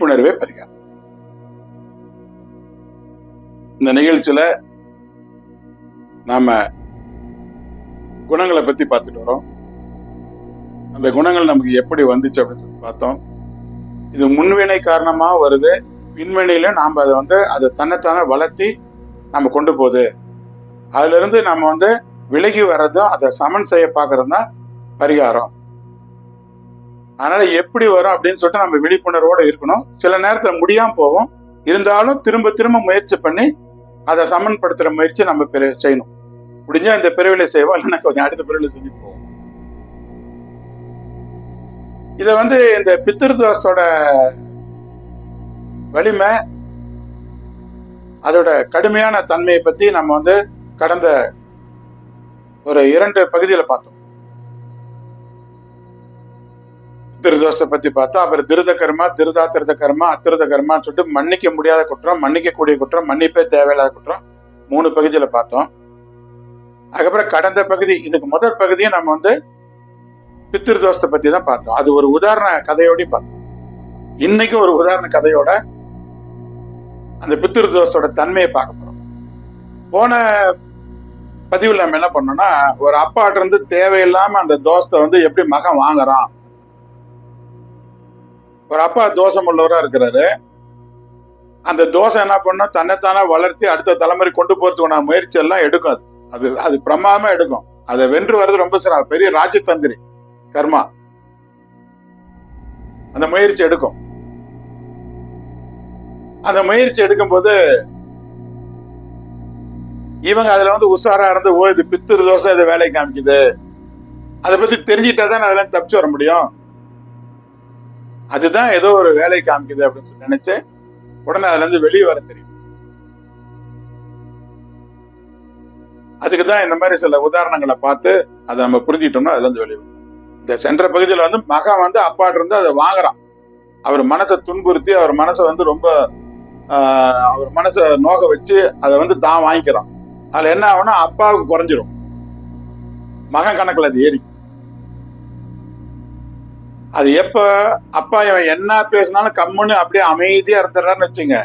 கர்மா விழிப்புணர்வே பரிகாரம் இந்த நிகழ்ச்சியில நாம குணங்களை பத்தி பார்த்துட்டு வரோம். அந்த குணங்கள் நமக்கு எப்படி வந்துச்சு அப்படின்னு சொல்லி பார்த்தோம். இது முன்வினை காரணமா வருது. பின்வினையில நாம அதை வந்து அதை தன்னைத்தானே வளர்த்தி நம்ம கொண்டு போகுது. அதுல இருந்து நம்ம வந்து விலகி வர்றதும் அதை சமன் செய்ய பார்க்கறது தான் பரிகாரம். அதனால எப்படி வரும் அப்படின்னு சொல்லிட்டு நம்ம விழிப்புணர்வோட இருக்கணும். சில நேரத்துல முடியாம போவோம் இருந்தாலும் திரும்ப திரும்ப முயற்சி பண்ணி அதை சமன்படுத்துற முயற்சி நம்ம பெரு- செய்யணும். முடிஞ்சா இந்த பிறவில செய்வோம் இல்லைன்னா கொஞ்சம் அடுத்த பிறவில செஞ்சு போவோம். இத வந்து இந்த பித்திருதோஷத்தோட வலிமை அதோட கடுமையான தன்மையை பத்தி நம்ம வந்து கடந்த ஒரு இரண்டு பகுதியில் பார்த்தோம். திருதோஷத்தை பத்தி பார்த்தோம் அப்புறம் திருத கர்மா திருதா திருத கர்மா அத்திருத கர்மான்னு சொல்லிட்டு மன்னிக்க முடியாத குற்றம் மன்னிக்கக்கூடிய குற்றம் மன்னிப்பே தேவையில்லாத குற்றம் மூணு பகுதியில பார்த்தோம். அதுக்கப்புறம் கடந்த பகுதி இதுக்கு முதல் பகுதியை நம்ம வந்து பித்திருதோஷத்தை பத்தி தான் பார்த்தோம். அது ஒரு உதாரண கதையோடய பார்த்தோம். இன்னைக்கு ஒரு உதாரண கதையோட அந்த பித்திருதோஷோட தன்மையை பார்க்க போறோம். போன பதிவில் நம்ம என்ன பண்ணோம்னா ஒரு அப்பாட்ட இருந்து தேவையில்லாம அந்த தோஷத்தை வந்து எப்படி மகன் வாங்குறான் ஒரு அப்பா தோஷம் உள்ளவராக இருக்கிறாரு. அந்த தோசை என்ன பண்ணும் தன்னைத்தானே வளர்த்தி அடுத்த தலைமுறை கொண்டு போறதுக்கான முயற்சி எல்லாம் எடுக்கும் அது அது அது பிரமாதமா எடுக்கும். அதை வென்று வர்றது ரொம்ப சிற பெரிய ராஜதந்திரி கர்மா. அந்த முயற்சி எடுக்கும். அந்த முயற்சி எடுக்கும்போது இவங்க அதுல வந்து உஷாரா இருந்து ஓ இது பித்திரு தோசை இது வேலையை காமிக்குது. அதை பத்தி தெரிஞ்சுட்டா தான் அதுல தப்பிச்சு வர முடியும். அதுதான் ஏதோ ஒரு வேலை காமிக்குது அப்படின்னு சொல்லி நினைச்சு உடனே அதுல இருந்து வெளியே வர தெரியும். அதுக்கு தான் இந்த மாதிரி சில உதாரணங்களை பார்த்து அதை நம்ம புரிஞ்சிட்டோம்னா அதுல இருந்து வெளியே இந்த சென்ற பகுதியில் வந்து மகன் வந்து அப்பாட்ட இருந்து அதை வாங்குறான். அவர் மனசை துன்புறுத்தி அவர் மனசை வந்து ரொம்ப ஆஹ், அவர் மனசை நோக வச்சு அதை வந்து தான் வாங்கிக்கிறான். அதுல என்ன ஆகும்னா அப்பாவுக்கு குறைஞ்சிரும். மகன் கணக்குல அது ஏறி அது எப்ப அப்பா இவன் என்ன பேசினாலும் கம்முன்னு அப்படியே அமைதியா இருந்துடுறான்னு வச்சுங்க.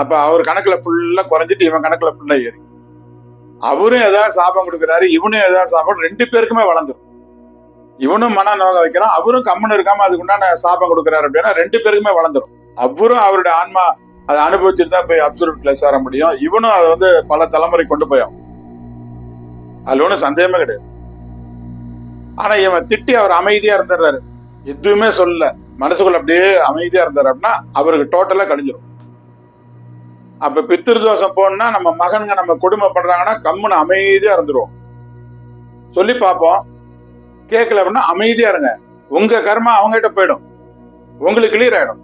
அப்ப அவர் கணக்குல ஃபுல்லா குறைஞ்சிட்டு இவன் கணக்குல ஃபுல்லா ஏறி. அவரும் ஏதாவது சாபம் கொடுக்குறாரு இவனும் ஏதாவது சாபம் ரெண்டு பேருக்குமே வளர்ந்துடும் இவனும் மன நோக வைக்கிறான் அவரும் கம்முன்னு இருக்காம அதுக்கு உண்டான சாபம் கொடுக்குறாரு அப்படின்னா ரெண்டு பேருக்குமே வளர்ந்துடும் அவரும் அவருடைய ஆன்மா அதை அனுபவிச்சுட்டு தான் போய் அப்சல்யூட்ல சேர முடியும். இவனும் அதை வந்து பல தலைமுறை கொண்டு போயும் அதுல ஒன்றும் சந்தேகமே கிடையாது. ஆனா இவன் திட்டி அவர் அமைதியா இருந்துடுறாரு. எதுவுமே சொல்லல. மனசுக்குள்ள அப்படியே அமைதியா இருந்தார் அப்படின்னா அவருக்கு டோட்டலா கழிஞ்சிடும் அப்ப பித்திருதோஷம் போனா நம்ம மகனுங்க நம்ம கொடுமை பண்றாங்கன்னா கம்முன்னு அமைதியா இருந்துருவோம். சொல்லி பார்ப்போம். கேட்கல அப்படின்னா அமைதியா இருங்க. உங்க கர்மா அவங்ககிட்ட போயிடும். உங்களுக்கு கிளியர் ஆயிடும்.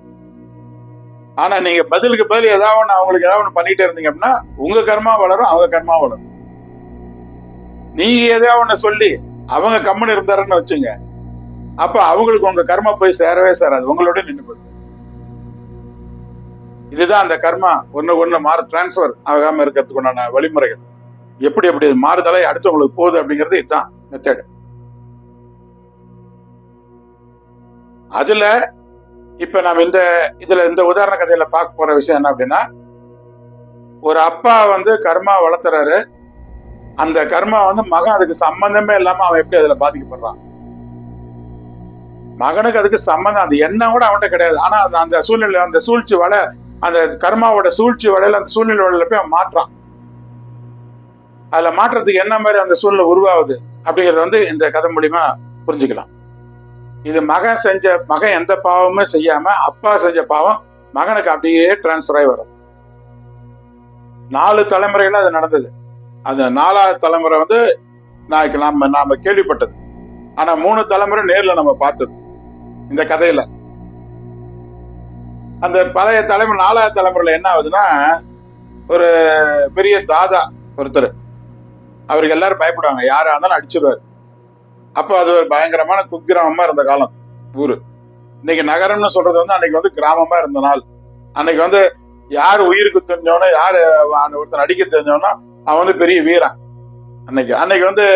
ஆனா நீங்க பதிலுக்கு பதில் ஏதாவது ஒண்ணு அவங்களுக்கு ஏதாவது ஒண்ணு பண்ணிட்டே இருந்தீங்க அப்படின்னா உங்க கர்மா வளரும் அவங்க கர்மா வளரும். நீங்க எதாவது ஒண்ணு சொல்லி அவங்க கம்முன்னு இருந்தாருன்னு வச்சுங்க. அப்ப அவங்களுக்கு உங்க கர்மா போய் சேரவே சேராது. உங்களோட நின்று போயிடும் இதுதான் அந்த கர்மா. ஒன்று ஒண்ணு மாற டிரான்ஸ்ஃபர் ஆகாம இருக்கிறதுக்கு உண்டான வழிமுறைகள். எப்படி எப்படி மாறுதலை அடுத்தவங்களுக்கு போகுது அப்படிங்கிறது இதுதான் மெத்தட் அதுல இப்ப நம்ம இந்த இதுல இந்த உதாரண கதையில பார்க்க போற விஷயம் என்ன அப்படின்னா ஒரு அப்பா வந்து கர்மா வளர்த்துறாரு. அந்த கர்மா வந்து மகன் அதுக்கு சம்பந்தமே இல்லாம அவன் எப்படி அதுல பாதிக்கப்படுறான்? மகனுக்கு அதுக்கு சம்மந்தம் அந்த எண்ணம் கூட அவன்கிட்ட கிடையாது. ஆனா அந்த அந்த சூழ்நிலை அந்த சூழ்ச்சி வலை அந்த கர்மாவோட சூழ்ச்சி வலையில அந்த சூழ்நிலை வலையில போய் அவன் மாற்றான் அதுல மாற்றத்துக்கு என்ன மாதிரி அந்த சூழ்நிலை உருவாகுது அப்படிங்கறது வந்து இந்த கதை மூலியமா புரிஞ்சுக்கலாம். இது மகன் செஞ்ச மகன் எந்த பாவமும் செய்யாம அப்பா செஞ்ச பாவம் மகனுக்கு அப்படியே டிரான்ஸ்பர் ஆகி வரும். நாலு தலைமுறையில அது நடந்தது. அந்த நாலாவது தலைமுறை வந்து நாளைக்கு நாம நாம கேள்விப்பட்டது. ஆனா மூணு தலைமுறை நேர்ல நம்ம பார்த்தது. இந்த கதையில. அந்த பழைய தலைமுறை நாலாவது தலைமுறையில என்ன ஆகுதுன்னா ஒரு பெரிய தாதா ஒருத்தர். அவருக்கு எல்லாரும் பயப்படுவாங்க. யாரா இருந்தாலும் அடிச்சிருவாரு. அப்போ அது ஒரு பயங்கரமான குக்கிராமமா இருந்த காலம் ஊரு. இன்னைக்கு நகரம்னு சொல்றது வந்து அன்னைக்கு வந்து கிராமமா இருந்த நாள். அன்னைக்கு வந்து யார் உயிருக்கு தெரிஞ்சவனோ யார் ஒருத்தன் அடிக்க தெரிஞ்சவனோ அவன் வந்து பெரிய வீரன். அன்னைக்கு அன்னைக்கு வந்து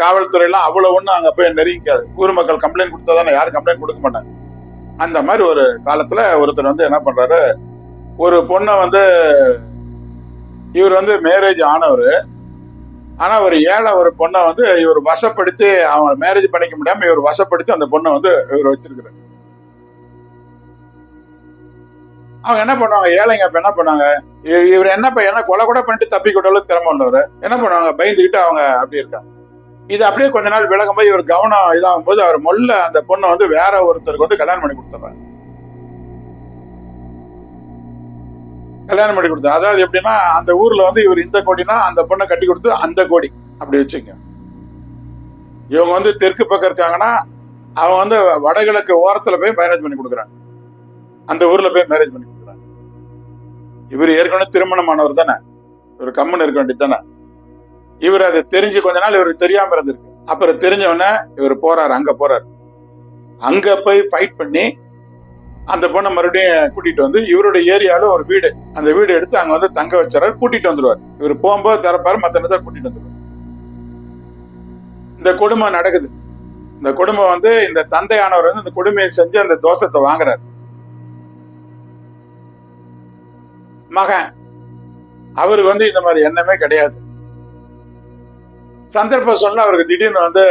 காவல்துறையெல்லாம் அவ்வளவு ஒன்றும் அங்க போய் நெருங்கிக்காது. ஊர் மக்கள் கம்ப்ளைண்ட் கொடுத்தா தானே யாரும் கம்ப்ளைண்ட் கொடுக்க மாட்டாங்க. அந்த மாதிரி ஒரு காலத்துல ஒருத்தர் வந்து என்ன பண்றாரு ஒரு பொண்ணை வந்து இவர் வந்து மேரேஜ் ஆனவர். ஆனா ஒரு ஏழை ஒரு பொண்ணை வந்து இவர் வசப்படுத்தி அவங்க மேரேஜ் பண்ணிக்க முடியாம இவர் வசப்படுத்தி அந்த பொண்ணை வந்து இவர் வச்சிருக்கிறார். அவங்க என்ன பண்ணுவாங்க? ஏழைங்க அப்ப என்ன பண்ணாங்க இவர் இவர் என்ன என்ன கொலை கூட பண்ணிட்டு தப்பி கொடுத்தாலும் திறமை உள்ளவர். என்ன பண்ணுவாங்க? பயந்துகிட்டு அவங்க அப்படி இருக்காங்க. இது அப்படியே கொஞ்ச நாள் விலகும் போது இவர் கவனம் இதாகும் போது அவர் மொல்ல அந்த பொண்ணை வந்து வேற ஒருத்தருக்கு வந்து கல்யாணம் பண்ணி கொடுத்துறாரு. கல்யாணம் பண்ணி கொடுத்தா அதாவது எப்படின்னா அந்த ஊர்ல வந்து இவர் இந்த கோடினா அந்த பொண்ணை கட்டி கொடுத்து அந்த கோடி அப்படி வச்சுங்க. இவங்க வந்து தெற்கு பக்கம் இருக்காங்கன்னா அவங்க வந்து வடகிழக்கு ஓரத்துல போய் மேரேஜ் பண்ணி கொடுக்குறாங்க. அந்த ஊர்ல போய் மேரேஜ் பண்ணி கொடுக்குறாங்க. இவர் ஏற்கனவே திருமணமானவர் தானே. இவர் கம்முன்னு இருக்க வேண்டியது தானே. இவர் அதை தெரிஞ்சு கொஞ்ச நாள் இவருக்கு தெரியாம இருந்திருக்கு. அப்புறம் தெரிஞ்சவொடனே இவர் போறாரு அங்க போறாரு. அங்க போய் ஃபைட் பண்ணி அந்த பொண்ணை மறுபடியும் கூட்டிட்டு வந்து இவருடைய ஏரியால ஒரு வீடு அந்த வீடு எடுத்து அங்க வந்து தங்க வச்சாரு கூட்டிட்டு வந்துருவார். இவர் போகும்போது திறப்பாரு மத்த நேரத்தில் கூட்டிட்டு வந்துருவார். இந்த கொடுமை நடக்குது. இந்த குடும்பம் வந்து இந்த தந்தையானவர் வந்து இந்த கொடுமையை செஞ்சு அந்த தோஷத்தை வாங்குறாரு. மகன் அவருக்கு வந்து இந்த மாதிரி எண்ணமே கிடையாது. சந்தர்ப்ப சொல்ல அவருக்கு திடீர்னு வந்து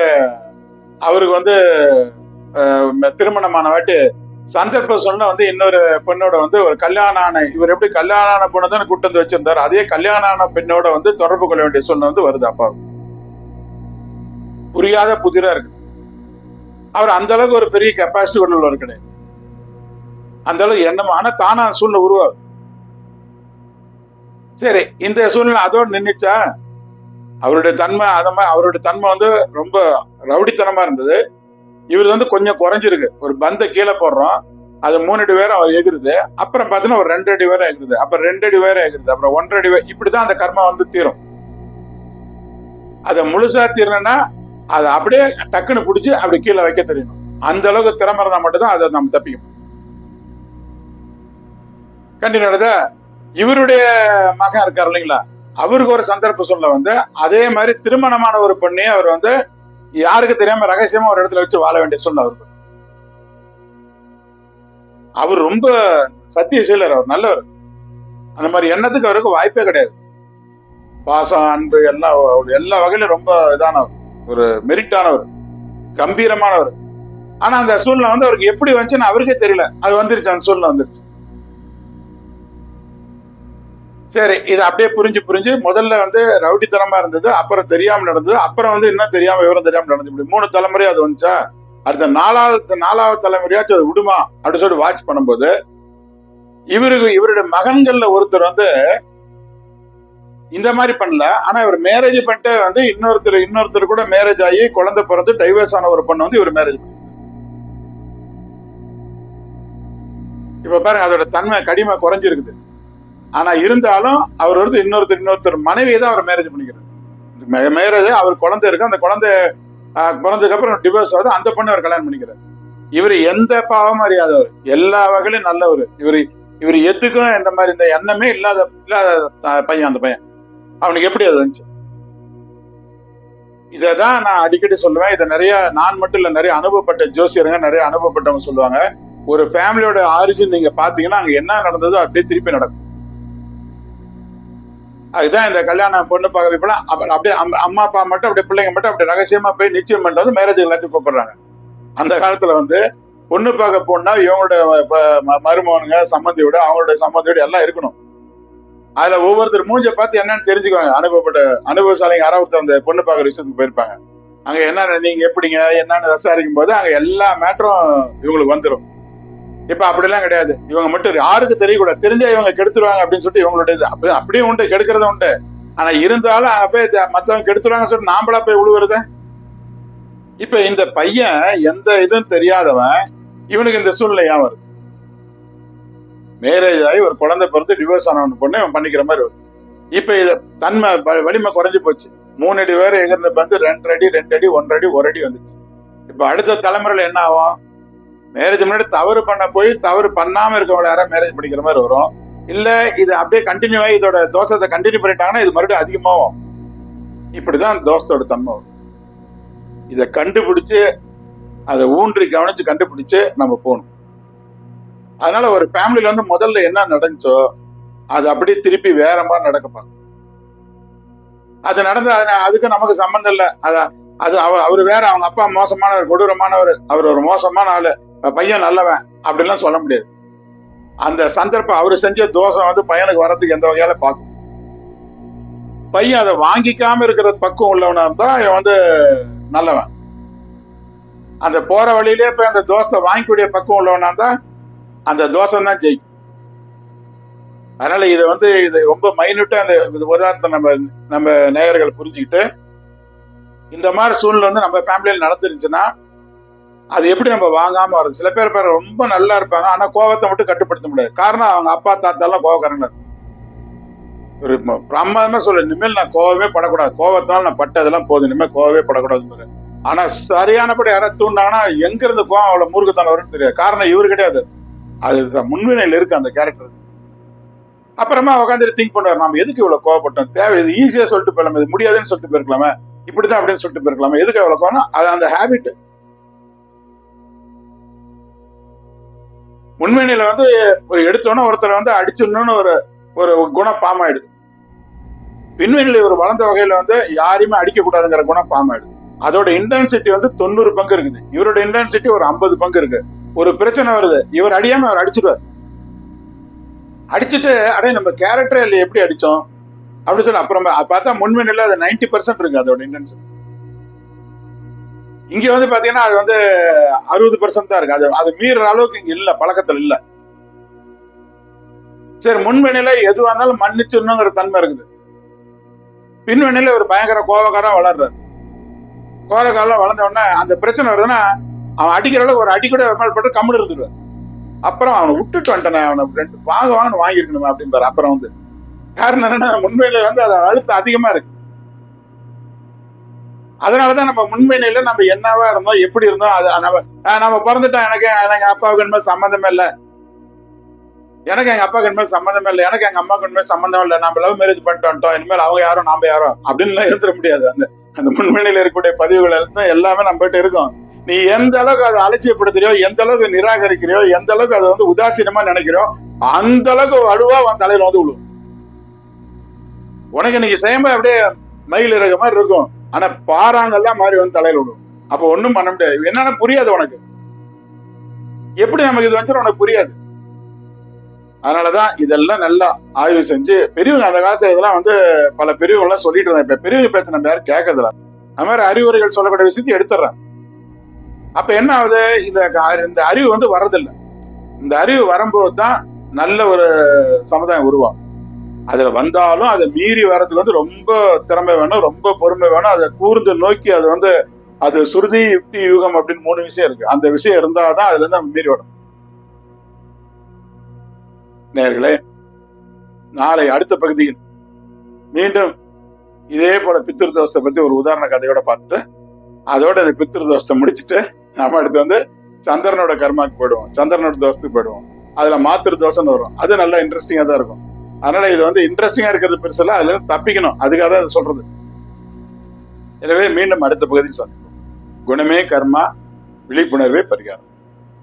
அவருக்கு வந்து திருமணமான வாட்டி சந்தர்ப்ப சொன்ன வந்து இன்னொரு பெண்ணோட வந்து ஒரு கல்யாணம் ஆன இவர் எப்படி கல்யாணம் ஆன பொண்ணை தானே கூட்டு வந்து வச்சிருந்தாரு அதே கல்யாணம் ஆன பெண்ணோட வந்து தொடர்பு கொள்ள வேண்டிய சூழ்நிலை வந்து வருது அப்பா புரியாத புதிரா இருக்கு. அவர் அந்த அளவுக்கு ஒரு பெரிய கெப்பாசிட்டி உள்ளவர் கிடையாது. அந்த அளவுக்கு எண்ணம் ஆனா தானா சூழ்நிலை உருவாகும் சரி இந்த சூழ்நிலை அதோடு நின்றுச்சா அவருடைய தன்மை அத மாதிரி அவருடைய தன்மை வந்து ரொம்ப ரவுடித்தனமா இருந்தது. இவர் வந்து கொஞ்சம் குறைஞ்சிருக்கு. ஒரு பந்தை கீழே போடுறோம். அது மூணு அடி வேற அவர் எகிருது. அப்புறம் பார்த்தீங்கன்னா ஒரு ரெண்டு அடி வேற எகிருது. அப்புறம் ரெண்டு அடி வேற எகிருது. அப்புறம் ஒன்றரை அடி இப்படிதான் அந்த கர்மா வந்து தீரும். அதை முழுசா தீரணும்னா அதை அப்படியே டக்குன்னு பிடிச்சி அப்படி கீழே வைக்க தெரியணும். அந்த அளவுக்கு திறமை இருந்தால் மட்டும்தான் அதை நம்ம தப்பிக்கும் கண்டினியூ இவருடைய மகன் இருக்கார் இல்லைங்களா? அவருக்கு ஒரு சந்தர்ப்ப சூழ்நிலை வந்து அதே மாதிரி திருமணமான ஒரு பொண்ணே அவர் வந்து யாருக்கு தெரியாம ரகசியமா ஒரு இடத்துல வச்சு வாழ வேண்டிய சூழ்நிலை அவருக்கு அவர் ரொம்ப சத்தியசீலர் அவர் நல்லவர். அந்த மாதிரி எண்ணத்துக்கு அவருக்கு வாய்ப்பே கிடையாது. பாசம் அன்பு எல்லாம் எல்லா வகையிலும் ரொம்ப இதானவர். ஒரு மெரிட்டானவர் கம்பீரமானவர். ஆனா அந்த சூழ்நிலை வந்து அவருக்கு எப்படி வந்துச்சுன்னு அவருக்கே தெரியல. அது வந்துருச்சு அந்த சூழ்நிலை வந்துருச்சு. சரி இது அப்படியே புரிஞ்சு புரிஞ்சு முதல்ல வந்து ரவுடித்தனமா இருந்தது அப்புறம் தெரியாம நடந்தது அப்புறம் வந்து இன்னும் தெரியாம விவரம் தெரியாம நடந்தது இப்படி மூணு தலைமுறை அது வந்துச்சா? அடுத்த நாலாவது நாலாவது தலைமுறையாச்சும் அது விடுமா? அப்படின்னு சொல்லி வாட்ச் பண்ணும்போது இவருக்கு இவருடைய மகன்கள்ல ஒருத்தர் வந்து இந்த மாதிரி பண்ணல. ஆனா இவர் மேரேஜ் பண்ணிட்டு வந்து இன்னொருத்தர் இன்னொருத்தர் கூட மேரேஜ் ஆகி குழந்தை பிறந்து டைவர்ஸ் ஆன ஒரு பொண்ணு வந்து இவர் மேரேஜ் இப்ப பாருங்க அதோட தன்மை கடிமை குறைஞ்சிருக்குது. ஆனா இருந்தாலும் அவர் வந்து இன்னொருத்தர் இன்னொருத்தர் மனைவியை தான் அவர் மேரேஜ் பண்ணிக்கிறார். மேரேஜ் அவர் குழந்தை இருக்கு. அந்த குழந்தை பிறந்ததுக்கு அப்புறம் டிவோர்ஸ் ஆகுது. அந்த பொண்ணு அவர் கல்யாணம் பண்ணிக்கிறார். இவர் எந்த பாவமும் அறியாதவர். எல்லா வகையிலும் நல்லவர். இவர் இவர் எதுக்கும் இந்த மாதிரி இந்த எண்ணமே இல்லாத இல்லாத பையன் அந்த பையன். அவனுக்கு எப்படி அது வந்துச்சு? இதை தான் நான் அடிக்கடி சொல்லுவேன். இதை நிறைய நான் மட்டும் இல்லை நிறைய அனுபவப்பட்ட ஜோசியருங்க நிறைய அனுபவப்பட்டவங்க சொல்லுவாங்க. ஒரு ஃபேமிலியோட ஆரிஜின் நீங்க பாத்தீங்கன்னா அங்க என்ன நடந்ததோ அப்படியே திருப்பி நடக்கும். அதுதான் இந்த கல்யாணம் பொண்ணு பார்க்க இப்பெல்லாம் அப்புறம் அப்படியே அம்மா- அம்மா அப்பா மட்டும் அப்படியே பிள்ளைங்க மட்டும் அப்படியே ரகசியமா போய் நிச்சயம் பண்ணிட்டு வந்து மேரேஜ் எல்லாத்தையும் கூப்பிடுறாங்க. அந்த காலத்துல வந்து பொண்ணு பார்க்க போனா இவங்களோட ப- ம- மருமகனுங்க சம்மந்தியோட அவங்களோட சம்மந்தியோட எல்லாம் இருக்கணும். அதுல ஒவ்வொருத்தர் மூஞ்ச பார்த்து என்னன்னு தெரிஞ்சுக்குவாங்க. அனுபவப்பட்ட அனுபவசாலிங்க யாராவது அந்த பொண்ணு பார்க்குற விஷயத்துக்கு போயிருப்பாங்க. அங்க என்ன நீங்க எப்படிங்க என்னன்னு விசாரிக்கும் போது அங்க எல்லா மேட்டரும் இவங்களுக்கு வந்துடும் இப்ப அப்படிலாம் கிடையாது. இவங்க மட்டும் யாருக்கு தெரியக்கூடாது தெரிஞ்சா இவங்க கெடுத்துருவாங்க அப்படின்னு சொல்லிட்டு இவங்களுடைய இது அப்படி அப்படியே உண்டு கெடுக்கிறது உண்டு. ஆனா இருந்தாலும் அங்க போய் மத்தவங்க கெடுத்துருவாங்கன்னு சொல்லிட்டு நாம்பளா போய் விழுவுறது இப்ப இந்த பையன் எந்த இதுவும் தெரியாதவன் இவனுக்கு இந்த சூழ்நிலை வருது? மேரேஜ் ஆகி ஒரு குழந்தை பிறந்து டிவோர்ஸ் ஆனவன் பொண்ணு இவன் பண்ணிக்கிற மாதிரி வரும் இப்ப இது தன்மை வலிமை குறைஞ்சு போச்சு. மூணு அடி வேற எகிர்ந்து வந்து ரெண்டு அடி ரெண்டு அடி ஒன்றரை அடி ஒரு அடி வந்துச்சு. இப்ப அடுத்த தலைமுறையில என்ன ஆகும்? மேரேஜ் முன்னாடி தவறு பண்ண போய் தவறு பண்ணாம இருக்கவங்கள யாராவது மேரேஜ் பண்ணிக்கிற மாதிரி வரும். இல்ல இது அப்படியே கண்டினியூ ஆகி இதோட தோஷத்தை கண்டினியூ பண்ணிட்டாங்கன்னா இது மறுபடியும் அதிகமாகும் இப்படிதான் தோஷத்தோட தன்மை வரும். இதை கண்டுபிடிச்சு அதை ஊன்றி கவனிச்சு கண்டுபிடிச்சு நம்ம போகணும். அதனால ஒரு ஃபேமிலியில வந்து முதல்ல என்ன நடந்துச்சோ அது அப்படியே திருப்பி வேற மாதிரி நடக்க பார்க்கும். அது நடந்து அது- அதுக்கு நமக்கு சம்மந்தம் இல்லை. அத அது அவர் அவர் வேற அவங்க அப்பா மோசமானவர் கொடூரமானவர் அவர் ஒரு மோசமான ஆளு. பையன் நல்லவன் அப்படிலாம் சொல்ல முடியாது. அந்த சந்தர்ப்பம் அவர் செஞ்ச தோஷம் வந்து பையனுக்கு வர்றதுக்கு எந்த வகையால பார்க்கும்? பையன் அதை வாங்கிக்காம இருக்கிற பக்குவம் உள்ளவனா இருந்தா இவன் வந்து நல்லவன். அந்த போற வழியிலே போய் அந்த தோசை வாங்கிக்கூடிய பக்குவம் உள்ளவனா இருந்தா அந்த தோசை தான் ஜெயிக்கும். அதனால இது வந்து இது ரொம்ப மைன்யூட்டா அந்த இது உதாரணத்தை நம்ம நம்ம நேயர்கள் புரிஞ்சுக்கிட்டு இந்த மாதிரி சூழ்நிலை வந்து நம்ம ஃபேமிலியில் நடந்துருந்துச்சுன்னா அது எப்படி நம்ம வாங்காம வரும் சில பேர் பேர் ரொம்ப நல்லா இருப்பாங்க. ஆனா கோவத்தை மட்டும் கட்டுப்படுத்த முடியாது. காரணம் அவங்க அப்பா தாத்தா எல்லாம் கோவக்காரங்க ஒரு பிரமாதமா சொல்ல இனிமேல் நான் கோவமே படக்கூடாது. கோவத்தினால நான் பட்டதெல்லாம் போதும். இனிமேல் கோவமே படக்கூடாது ஆனா சரியானபடி யாராவது தூண்டாங்கன்னா எங்க இருந்து கோவம் அவ்வளவு மூர்க்கத்தான வரும்னு தெரியாது. காரணம் இவரு கிடையாது. அது முன்வினையில் இருக்கு அந்த கேரக்டர் அப்புறமா உட்காந்துட்டு திங்க் பண்ணுவார். நம்ம எதுக்கு இவ்வளவு கோவப்பட்டோம்? தேவை இது ஈஸியா சொல்லிட்டு போயிடலாம். இது முடியாதுன்னு சொல்லிட்டு போயிருக்கலாமே. இப்படிதான் அப்படின்னு சொல்லிட்டு போயிருக்கலாமே. எதுக்கு அவ்வளவு கோவம் அது அந்த ஹேபிட் உண்மையில வந்து ஒரு எடுத்தோன்னே ஒருத்தரை வந்து அடிச்சிடணும்னு ஒரு ஒரு குணம் பாமாயிடுது பின்வெளியில இவர் வளர்ந்த வகையில வந்து யாரையுமே அடிக்க கூடாதுங்கிற குணம் பாமாயிடுது அதோட இன்டென்சிட்டி வந்து தொண்ணூறு பங்கு இருக்குது. இவரோட இன்டென்சிட்டி ஒரு ஐம்பது பங்கு இருக்கு. ஒரு பிரச்சனை வருது. இவர் அடியாம அவர் அடிச்சிடுவார் அடிச்சுட்டு அடே நம்ம கேரக்டரே இல்லை எப்படி அடிச்சோம்? அப்படின்னு சொல்லி அப்புறம் பார்த்தா முன்வினையில அது நைன்டி பர்சன்ட் இருக்கு அதோட இன்டென்சிட்டி இங்க வந்து பாத்தீங்கன்னா அது வந்து அறுபது பர்சன்ட் தான் இருக்கு. அது அது மீறுற அளவுக்கு இங்க இல்ல பழக்கத்துல இல்ல. சரி முன்வினையில எதுவா இருந்தாலும் மன்னிச்சிடணுங்கிற தன்மை இருக்குது. பின்வெண்ணில ஒரு பயங்கர கோபக்காரா வளர்றாரு. கோபக்காரம் வளர்ந்த உடனே அந்த பிரச்சனை வருதுன்னா அவன் அடிக்கிற அளவுக்கு ஒரு அடி கூட ஒரு நாள் போட்டு கம்முன்னு இருந்துருவார். அப்புறம் அவனை விட்டுட்டு வந்துட்டேன் அவனை ரெண்டு வாங்க வாங்கன்னு வாங்கியிருக்கணும் அப்படின்பாரு அப்புறம் வந்து காரணம் என்னன்னா முன்மையில வந்து அதை அழுத்தம் அதிகமா இருக்கு. அதனாலதான் நம்ம முன்மையில நம்ம என்னவா இருந்தோம் எப்படி இருந்தோம் அது நம்ம நம்ம பிறந்துட்டோம் எனக்கு எனக்கு அப்பாவுக்கு இனிமேல் சம்மந்தமே இல்லை. எனக்கு எங்க அப்பாவுக்கு இனிமேல் சம்மந்தமே இல்லை எனக்கு எங்க அம்மாவுக்கு இனிமேல் சம்மந்தம் இல்லை. நம்ம லவ் மேரேஜ் பண்ணிட்டு வந்துட்டோம் இனிமேல் அவங்க யாரும் நாம யாரோ அப்படின்லாம் இருந்துட முடியாது. அந்த அந்த முன்மணியில இருக்கக்கூடிய பதிவுகள் எல்லாம் எல்லாமே நம்மகிட்ட இருக்கும். நீ எந்த அளவுக்கு அதை அலட்சியப்படுத்துறியோ எந்த அளவுக்கு நிராகரிக்கிறியோ எந்த அளவுக்கு அதை வந்து உதாசீனமா நினைக்கிறியோ அந்த அளவுக்கு வலுவா உன் தலையில வந்து விழுவும் உனக்கு இன்னைக்கு செய்யும்போது அப்படியே மயில் இருக்க மாதிரி இருக்கும். ஆனா பாறாங்கெல்லாம் மாறி வந்து தலையில விடும். அப்ப ஒண்ணும் பண்ண முடியாது. என்னன்னா புரியாது உனக்கு. எப்படி நமக்கு இது வச்சாலும் உனக்கு புரியாது. அதனாலதான் இதெல்லாம் நல்லா ஆய்வு செஞ்சு பெரியவங்க அந்த காலத்துல இதெல்லாம் வந்து பல பெரியவங்க எல்லாம் சொல்லிட்டு இருந்தாங்க. இப்ப பெரியவங்க பேச நம்ம யாரும் கேட்கறதில்ல அது மாதிரி அறிவுரைகள் சொல்லக்கூடிய விஷயத்தை எடுத்துடுறேன். அப்ப என்ன ஆகுது? இந்த க- இந்த அறிவு வந்து வர்றதில்லை. இந்த அறிவு வரும்போது தான் நல்ல ஒரு சமுதாயம் உருவாகும். அதுல வந்தாலும் அதை மீறி வர்றதுக்கு வந்து ரொம்ப திறமை வேணும் ரொம்ப பொறுமை வேணும். அதை கூர்ந்து நோக்கி அது வந்து அது சுருதி யுக்தி யூகம் அப்படின்னு மூணு விஷயம் இருக்கு. அந்த விஷயம் இருந்தாதான் அதுல இருந்து நம்ம மீறி வரும். நேர்களே நாளை அடுத்த பகுதியில் மீண்டும் இதே போல பித்திருதோஷத்தை பத்தி ஒரு உதாரண கதையோட பார்த்துட்டு அதோட இந்த பித்திருதோஷத்தை முடிச்சுட்டு நாம அடுத்து வந்து சந்திரனோட கர்மாக்கு போயிடுவோம். சந்திரனோட தோஷத்துக்கு போயிடுவோம். அதுல மாத்திரு தோஷம்னு வரும். அது நல்லா இன்ட்ரெஸ்டிங்கா தான் இருக்கும். அதனால இது வந்து இன்ட்ரெஸ்டிங்கா இருக்கிறது பெருசுல அதுல இருந்து தப்பிக்கணும். அதுக்காக தான் சொல்றது. எனவே மீண்டும் அடுத்த பகுதியில் சந்திப்போம். குணமே கர்மா விழிப்புணர்வே பரிகாரம்.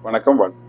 வணக்கம் வாழ்த்து